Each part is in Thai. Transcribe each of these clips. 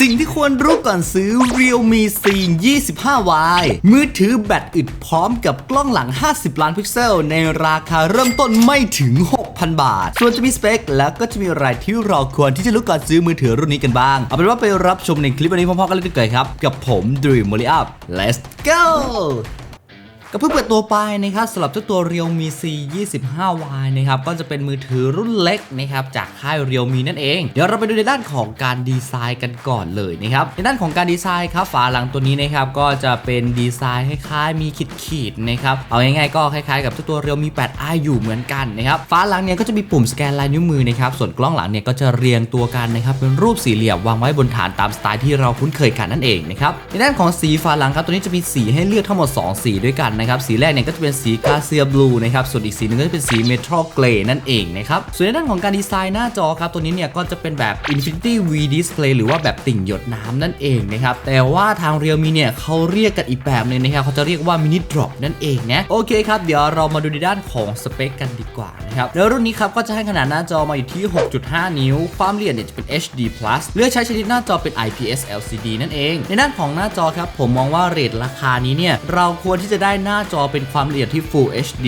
สิ่งที่ควรรู้ก่อนซื้อ Realme C 25Y มือถือแบตอึดพร้อมกับกล้องหลัง 50 ล้านพิกเซล ในราคาเริ่มต้นไม่ถึง 6,000 บาท ส่วนจะมีสเปค แล้วก็จะมีอะไรที่เราควรที่จะรู้ก่อนซื้อมือถือรุ่นนี้กันบ้าง เอาเป็นว่าไปรับชมในคลิปวันนี้พร้อมๆกันเลยดีกว่าครับ กับผม Dream m o l i Up Let's go ก็เพิ่งเปิดตัวไปนะครับสำหรับเจ้าตัว Realme C 25Y นะครับก็จะเป็นมือถือรุ่นเล็กนะครับจากค่าย Realme นั่นเอง เดี๋ยวเราไปดูในด้านของการดีไซน์กันก่อนเลยนะครับในด้านของการดีไซน์ครับฝาหลังตัวนี้นะครับก็จะเป็นดีไซน์คล้ายๆ มีขีดๆนะครับเอาง่ายๆก็คล้ายๆกับเจ้าตัว Realme 8i อยู่เหมือนกันนะครับฝาหลังเนี่ยก็จะมีปุ่มสแกนลายนิ้วมือนะครับส่วนกล้องหลังเนี่ยก็จะเรียงตัวกันนะครับเป็นรูปสี่เหลี่ยมวางไว้บนฐานตามสไตล์ที่เราคุ้นเคยกันนั่นเองนะครับในด้านของสีฝาหลังครับตัวนี้จะมีสีให้เลือกทั้งหมด 2 สีด้วยกันนะครับสีแรกเนี่ยก็จะเป็นสีกาเซียบลูนะครับส่วนอีกสีหนึงก็จะเป็นสีเมทัลเกรย์นั่นเองนะครับส่วนในด้านของการดีไซน์หน้าจอครับตัวนี้เนี่ยก็จะเป็นแบบ Infinity V Display หรือว่าแบบติ่งหยดน้ำนั่นเองนะครับแต่ว่าทาง Realme เนี่ยเขาเรียกกันอีกแบบหนึงนะครับเขาจะเรียกว่า Mini Drop นั่นเองนะโอเคครับเดี๋ยวเรามาดูในด้านของสเปคกันดีกว่านะครับแล้วรุ่นนี้ครับก็จะให้ขนาดหน้าจอมาอยู่ที่ 6.5 นิ้ว ความละเอียดเนี่ยจะเป็น HD+ เลือกใช้ชนิดหน้าจอเป็น IPS LCD นั่นเอง ในด้านของหน้าจอครับผมมองว่าเรทราคานี้เนี่ยเราควรที่จะได้หน้าาจอเป็นความละเอียดที่ Full HD+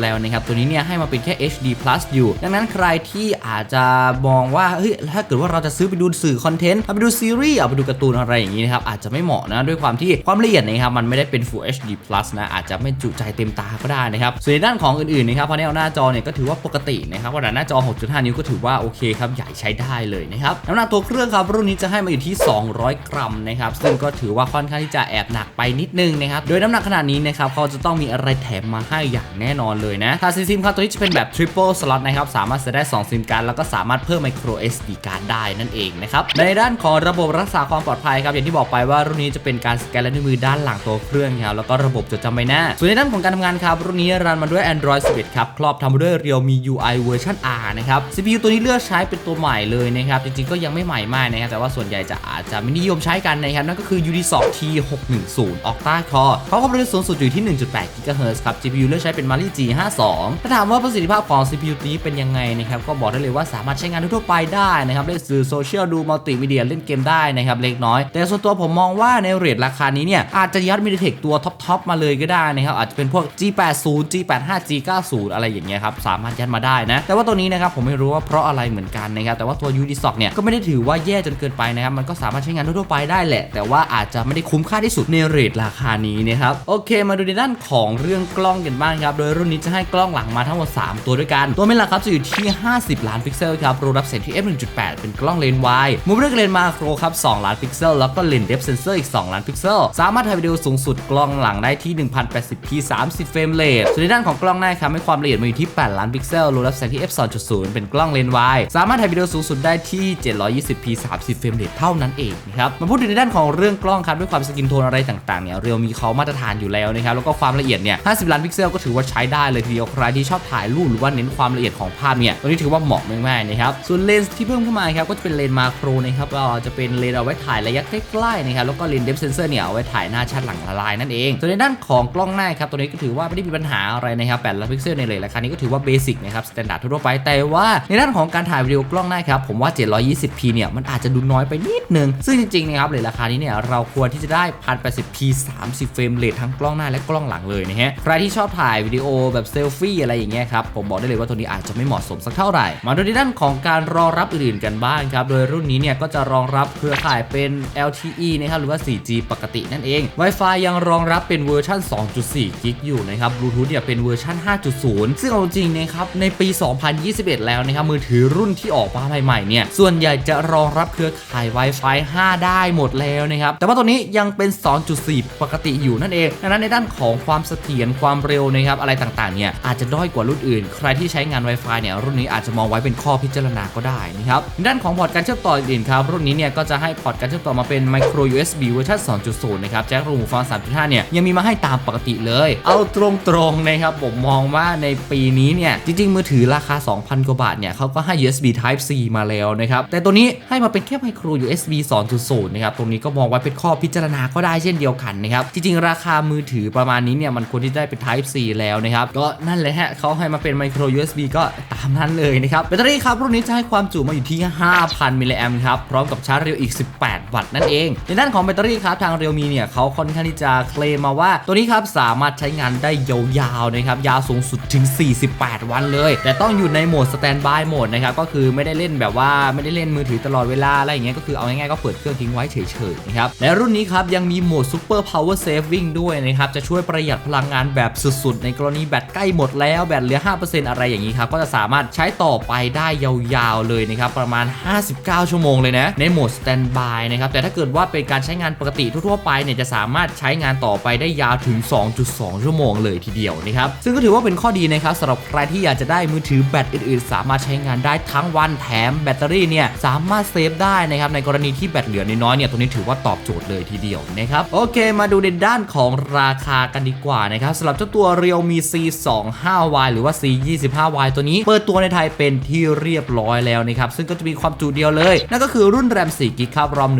แล้วนะครับ ตัวนี้เนี่ยให้มาเป็นแค่ HD+ อยู่ ดังนั้นใครที่อาจจะมองว่า เฮ้ย ถ้าเกิดว่าเราจะซื้อไปดูสื่อคอนเทนต์เอาไปดูซีรีส์เอาไปดูการ์ตูนอะไรอย่างนี้นะครับ อาจจะไม่เหมาะนะ ด้วยความที่ความละเอียดนะครับ มันไม่ได้เป็น Full HD+ นะ อาจจะไม่จุใจเต็มตาก็ได้นะครับ ส่วนในด้านของอื่นๆนะครับพาเนลหน้าจอเนี่ยก็ถือว่าปกตินะครับขนาดหน้าจอ 6.5 นิ้วก็ถือว่าโอเคครับใหญ่ใช้ได้เลยนะครับน้ำหนักตัวเครื่องครับรุ่นนี้จะให้มาอยู่ที่ 200 กรัมนะครับซึ่งก็ถือว่าค่อนข้างที่จะแอบหนักไปนิดนึงนะครับโดยน้ำหนักขนาดนี้นะครับเขาจะต้องมีอะไรแถมมาให้อย่างแน่นอนเลยนะถ้าซิมครับตัวนี้จะเป็นแบบ Triple Slot นะครับ สามารถใส่ได้ 2 ซิมการ์ดแล้วก็สามารถเพิ่ม Micro SD card ได้นั่นเองนะครับ ในด้านของระบบรักษาความปลอดภัยครับ อย่างที่บอกไปว่ารุ่นนี้จะเป็นการสแกนลายนิ้วมือด้านหลังตัวเครื่องครับแล้วก็ระบบจดจำใบหน้า ส่วนในด้านของการทำงานครับ รุ่นนี้รันมาด้วย Android 11 ครับ ครอบทำมาด้วย Realme UI เวอร์ชัน R นะครับ CPU ตัวนี้เลือกใช้เป็นตัวใหม่เลยนะครับ จริงๆก็ยังไม่ใหม่มากนะครับ แต่ว่าส่วนใหญ่จะอาจจะไม่นิยมใช้กันนะครับ นั่นก็คือ UD2 T610 Octa Core เขาความเร็วสูงสุดอยู่ที่1.8 GHz ครับ GPU เลือกใช้เป็น Mali G52 ถ้าถามว่าประสิทธิภาพของ CPU นี้เป็นยังไงนะครับก็บอกได้เลยว่าสามารถใช้งานทั่วไปได้นะครับเล่นสื่อโซเชียลดูมัลติมีเดียเล่นเกมได้นะครับเล็กน้อย แต่ส่วนตัวผมมองว่าในเรทราคานี้เนี่ยอาจจะยัด MediaTek ตัวท็อปๆมาเลยก็ได้นะครับอาจจะเป็นพวก G80 G85 G90 อะไรอย่างเงี้ยครับสามารถยัดมาได้นะแต่ว่าตัวนี้นะครับผมไม่รู้ว่าเพราะอะไรเหมือนกันนะครับแต่ว่าตัว u d s o c เนี่ยก็ไม่ได้ถือว่าแย่จนเกินไปนะครับมันก็สามารถใช้งานทั่วไปได้แหละ แต่ว่าอาจจะไม่ได้คุ้มค่าที่สุดในเรทราคานี้นะครับโอเคมาดูในด้านของเรื่องกล้องกันบ้างครับ โดยรุ่นนี้จะให้กล้องหลังมาทั้งหมด 3 ตัวด้วยกัน ตัวเมนหลักครับจะอยู่ที่ 50 ล้านพิกเซลครับรองรับแสงที่ f 1.8 เป็นกล้องเลนส์วายมุมเลือกเลนส์มาโครครับ 2 ล้านพิกเซล แล้วก็เลนส์เดฟเซนเซอร์อีก 2 ล้านพิกเซล สามารถถ่ายวิดีโอสูงสุดกล้องหลังได้ที่ 1080p 30 เฟรมเรทส่วนในด้านของกล้องหน้าครับให้ความละเอียดมาอยู่ที่ 8 ล้านพิกเซลรองรับแสงที่ f 2.0 เป็นกล้องเลนส์วายสามารถถ่ายวิดีโอสูงสุดได้ที่ 720p 30 เฟรมเรทเท่านั้นเองนะครับมาพูดถึงในด้านของเรื่องกล้องครับด้วยความสกินโทนอะไรต่างๆเนี่ยเรียวมีเขามาตรฐานอยู่แล้วนะครับแล้วก็ความละเอียดเนี่ย 50 ล้านพิกเซลก็ถือว่าใช้ได้เลยทีเดียวใครที่ชอบถ่ายรูปหรือว่าเน้นความละเอียดของภาพเนี่ยตัวนี้ถือว่าเหมาะมากๆนะครับ ส่วนเลนส์ที่เพิ่มเข้ามาครับก็จะเป็นเลนส์มาโครนะครับก็จะเป็นเลนส์เอาไว้ถ่ายระยะใกล้ๆนะครับแล้วก็เลนส์เดฟเซนเซอร์เนี่ยเอาไว้ถ่ายหน้าชัดหลังละลายนั่นเองส่วนในด้านของกล้องหน้าครับตัวนี้ก็ถือว่าไม่ได้มีปัญหาอะไรนะครับ8ล้านพิกเซลในเลนราคานี้ก็ถือว่าเบสิกนะครับสแตนดาร์ดทั่วไปแต่ว่าในด้านของการถ่ายวิดีโอกล้องหน้าครับผมว่า 720p เนี่ยมันอาจจะดูน้อยไปนิดนึงซึ่งจริงๆนะครับเลนราคานี้เนี่ยเราควรที่จะได้ 1080p 30เฟรมเรททั้งกล้องหน้าและกล้องหลังเลยนะฮะใครที่ชอบถ่ายวิดีโอแบบเซลฟี่อะไรอย่างเงี้ยครับผมบอกได้เลยว่าตัวนี้อาจจะไม่เหมาะสมสักเท่าไหร่ มาดูในด้านของการรองรับอื่นๆกันบ้างครับโดยรุ่นนี้เนี่ยก็จะรองรับเครือข่ายเป็น LTE นะครับหรือว่า 4G ปกตินั่นเอง Wi-Fi ยังรองรับเป็นเวอร์ชัน2.4 กิกอยู่นะครับบลูทูธเนี่ยเป็นเวอร์ชัน5.0 ซึ่งเอาจริงนะครับในปี 2021 แล้วนะครับมือถือรุ่นที่ออกมาใหม่ๆเนี่ยส่วนใหญ่จะรองรับเครือข่าย Wi-Fi 5 ได้หมดแล้วนะครับแต่ว่าตัวนี้ยังเป็น 2.4 ปกติอยู่นั่นเองดังนั้นในด้านขของความเสถียรความเร็วนะครับอะไรต่างๆเนี่ยอาจจะด้อยกว่ารุ่นอื่น ใครที่ใช้งาน Wi-Fi เนี่ยรุ่นนี้อาจจะมองไว้เป็นข้อพิจารณาก็ได้นะครับด้านของพอร์ตการเชื่อมต่ออื่นครับรุ่นนี้เนี่ยก็จะให้พอร์ตการเชื่อมต่อมาเป็น micro USB เวอร์ชัน2.0 นะครับแจ็ครูหูฟัง 3.5 เนี่ยยังมีมาให้ตามปกติเลย เอาตรงๆนะครับผมมองว่าในปีนี้เนี่ยจริงๆ มือถือราคา 2,000 กว่าบาทเนี่ยเขาก็ให้ USB Type C มาแล้วนะครับแต่ตัวนี้ให้มาเป็นแค่ micro USB 2.0 นะครับตรงนี้ก็มองไว้เป็นข้อพิจารณาก็ได้เช่นเดียวกันนะครับจริงๆ ราคามือถือประมาณมาณนี้เนี่ยมันควรที่ได้เป็น Type C แล้วนะครับ ก็นั่นแหละฮะเขาให้มาเป็น Micro USB ก็ตามนั้นเลยนะครับแบตเตอรี่ครับ รุ่นนี้จะให้ความจุมาอยู่ที่ 5,000 มิลลิแอมป์ครับ พร้อมกับชาร์จเร็วอีก 18 วัตต์นั่นเอง ในด้านของแบตเตอรี่ครับ ทางเรียวมีเนี่ยเขาค่อนข้างที่จะเคลมมาว่า ตัวนี้ครับสามารถใช้งานได้ยาวๆนะครับยาวสูงสุดถึง 48 วันเลย แต่ต้องอยู่ในโหมดสแตนบายโหมดนะครับก็คือไม่ได้เล่นแบบว่าไม่ได้เล่นมือถือตลอดเวลาอะไรอย่างเงี้ยก็คือเอาง่ายๆก็เปิดเครื่องทิ้งไว้เฉยๆนะครับและรุ่นนี้ครับยังมีโหมด Super Power Saving ด้วยนะครับจะช่วยประหยัดพลังงานแบบสุดๆ ในกรณีแบตใกล้หมดแล้วแบตเหลือ 5%อะไรอย่างนี้ครับ ก็จะสามารถใช้ต่อไปได้ยาวๆเลยนะครับ ประมาณ 59 ชั่วโมงเลยนะ ในโหมด Standby นะครับ แต่ถ้าเกิดว่าเป็นการใช้งานปกติทั่วๆไปเนี่ยจะสามารถใช้งานต่อไปได้ยาวถึง 2.2 ชั่วโมงเลยทีเดียวนะครับ ซึ่งก็ถือว่าเป็นข้อดีนะครับสำหรับใครที่อยากจะได้มือถือแบตอื่นๆ สามารถใช้งานได้ทั้งวันแถมแบตเตอรี่เนี่ยสามารถเซฟได้นะครับในกรณีที่แบตเหลือน้อยๆเนี่ยตรงนี้ถือว่าตอบโจทย์เลยทีเดียวนะครับโอเค มาดูในด้านของราคากันดีกว่านะครับสำหรับเจ้าตัว Realme C25Y หรือว่า C25Y ตัวนี้ เปิดตัวในไทยเป็นที่เรียบร้อยแล้วนะครับ ซึ่งก็จะมีความจุเดียวเลย นั่นก็คือรุ่นแรม4กิกครับรอม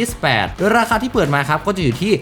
128 โดยราคาที่เปิดมาครับ ก็จะอยู่ที่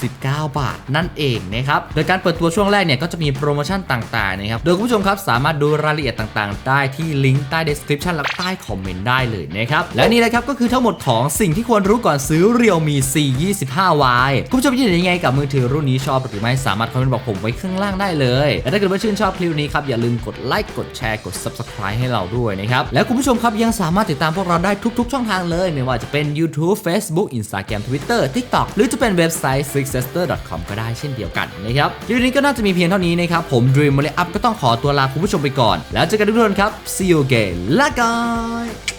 5,999 บาท นั่นเองนะครับ โดยการเปิดตัวช่วงแรกเนี่ยก็จะมีโปรโมชั่นต่างๆนะครับ โดยคุณผู้ชมครับสามารถดูรายละเอียดต่างๆ ได้ที่ลิงก์ใต้ description และใต้คอมเมนต์ได้เลยนะครับ และนี่นะครับก็คือทั้งหมดของสิ่งที่ควรรู้ก่อนซื้อ Realme C25Y คุณผู้ชมคิดเห็นยังไงกับมือถือรุ่นนี้ชอบหรือไม่สามารถคอมเมนต์บอกผมไว้ข้างล่างได้เลยและถ้าเกิดว่าชื่นชอบคลิปนี้ครับอย่าลืมกดไลค์กดแชร์กด subscribe ให้เราด้วยนะครับและคุณผู้ชมครับยังสามารถติดตามพวกเราได้ทุก ๆ ช่องทางเลย ไม่ว่าจะเป็น YouTube Facebook Instagram Twitter TikTok หรือจะเป็นเว็บไซต์ sixester.com ก็ได้เช่นเดียวกันนะครับคลิปนี้ก็น่าจะมีเพียงเท่านี้นะครับผม Dream m o l e Up ก็ต้องขอตัวลาคุณผู้ชมไปก่อน แล้วเจอกันทุกคนครับ see you again ละกัน